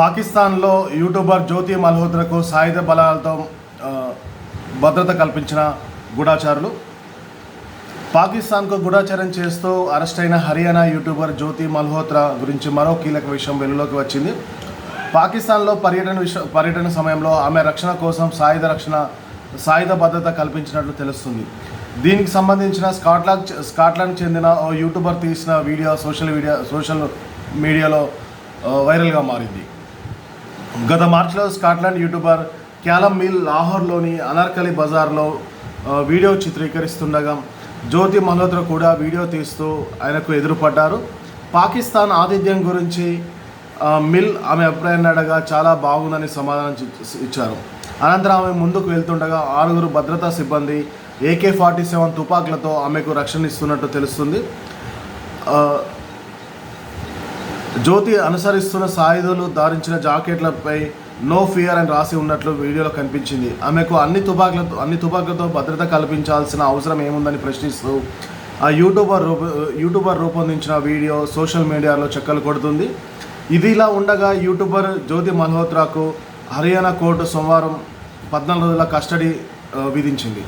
పాకిస్తాన్లో యూట్యూబర్ జ్యోతి మల్హోత్రకు సాయుధ బలాలతో భద్రత కల్పించిన గూఢాచారులు. పాకిస్తాన్కు గూఢాచారం చేస్తూ అరెస్ట్ అయిన హర్యానా యూట్యూబర్ జ్యోతి మల్హోత్రా గురించి మరో కీలక విషయం వెలుగులోకి వచ్చింది. పాకిస్తాన్లో పర్యటన విష పర్యటన సమయంలో ఆమె రక్షణ కోసం సాయుధ రక్షణ సాయుధ భద్రత కల్పించినట్లు తెలుస్తుంది. దీనికి సంబంధించిన స్కాట్లాండ్ స్కాట్లాండ్ చెందిన ఓ యూట్యూబర్ తీసిన వీడియో సోషల్ మీడియా సోషల్ మీడియాలో వైరల్గా మారింది. గత మార్చిలో స్కాట్లాండ్ యూట్యూబర్ క్యాలమ్ మిల్ లాహోర్లోని అనార్కలి బజార్లో వీడియో చిత్రీకరిస్తుండగా జ్యోతి మల్హోత్రా కూడా వీడియో తీస్తూ ఆయనకు ఎదురుపడ్డారు. పాకిస్తాన్ ఆతిథ్యం గురించి మిల్ ఆమె అభిప్రాయాన్ని అడగా చాలా బాగుందని సమాధానం ఇచ్చారు. అనంతరం ఆమె ముందుకు వెళ్తుండగా ఆరుగురు భద్రతా సిబ్బంది ఏకే ఫార్టీ సెవెన్ తుపాకులతో ఆమెకు రక్షణ ఇస్తున్నట్టు తెలుస్తుంది. జ్యోతి అనుసరిస్తున్న సాయుధులు ధరించిన జాకెట్లపై నో ఫియర్ అని రాసి ఉన్నట్లు వీడియోలో కనిపించింది. ఆమెకు అన్ని తుపాకులతో అన్ని తుపాకులతో భద్రత కల్పించాల్సిన అవసరం ఏముందని ప్రశ్నిస్తూ ఆ యూట్యూబర్ రూప యూట్యూబర్ రూపొందించిన వీడియో సోషల్ మీడియాలో చక్కలు కొడుతుంది. ఇది ఇలా ఉండగా యూట్యూబర్ జ్యోతి మల్హోత్రాకు హర్యానా కోర్టు సోమవారం పద్నాలుగు రోజుల కస్టడీ విధించింది.